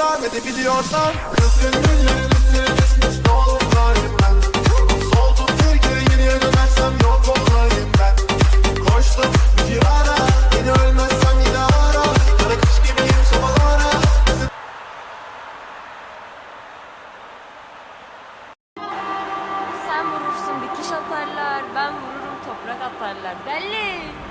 göstermedi biliyorsan Kızgın günlerin üstüne ne olur ben Soldum kere geriye dönersem yok olayım ben Koştum bir firara Yine ölmezsem yine ara Kara kış gibiyim sobalara Sen vurursun dikiş atarlar, ben vururum toprak atarlar. Belli.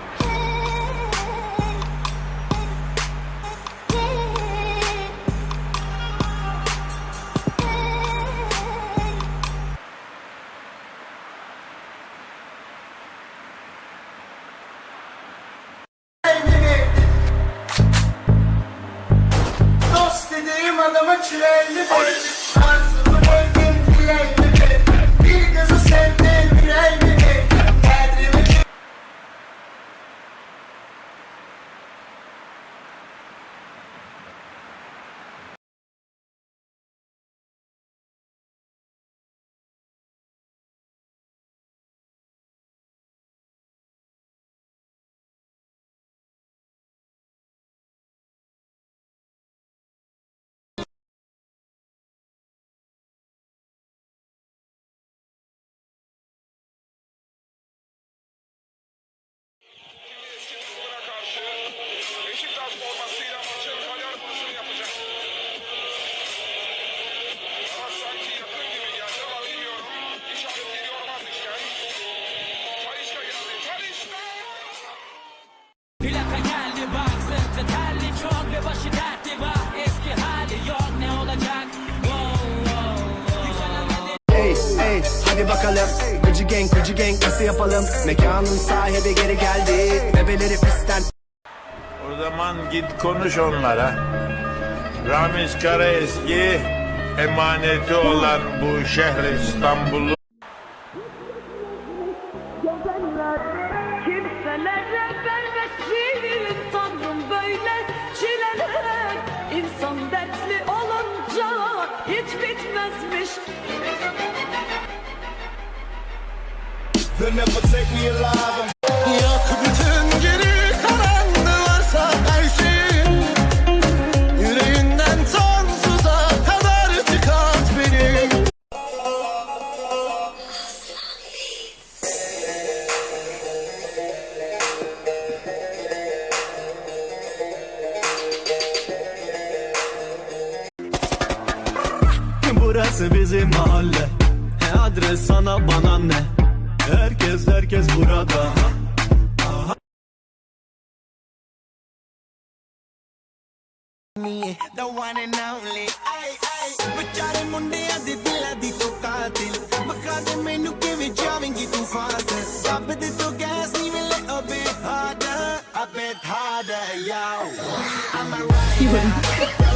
Dediğim adama Beşiktaş formasıyla maçın kalor vuruşunu yapacak. Ama sanki yakın gibi geldi ama bilmiyorum. İşaret geliyor Vazgeçken. Talişka geldi. Talişka! Plaka geldi bak sırtı terli çok ve başı dertli var Eski hali yok ne olacak wow, wow, wow. Yükselenleri Ey ey hadi bakalım Gıcı gang gıcı gang nasıl yapalım Mekanın sahibi geri geldi Bebeleri zaman git konuş onlara. Ramiz Karaeski emaneti olan bu şehri İstanbul'u Kimselere vermesin tanrım böyle çileler. İnsan dertli olunca hiç bitmezmiş. Yak bütün Burası bizim mahalle Ne adres sana bana ne Herkes herkes burada The one and only ay, ay. ਵਿਚਾਰੇ ਮੁੰਡਿਆਂ ਦੇ ਦਿਲਾਂ ਦੀ ਤੂੰ ਕਾਤਿਲ ਬਖਾ ਦੇ ਮੈਨੂੰ ਕਿਵੇਂ ਜਾਵੇਂਗੀ ਤੂੰ ਫਾਸਟ ਰੱਬ ਦੇ ਤੋਂ ਗੈਸ ਨਹੀਂ ਮਿਲੇ ਅਬੇ harder a bit harder yo I'm a rider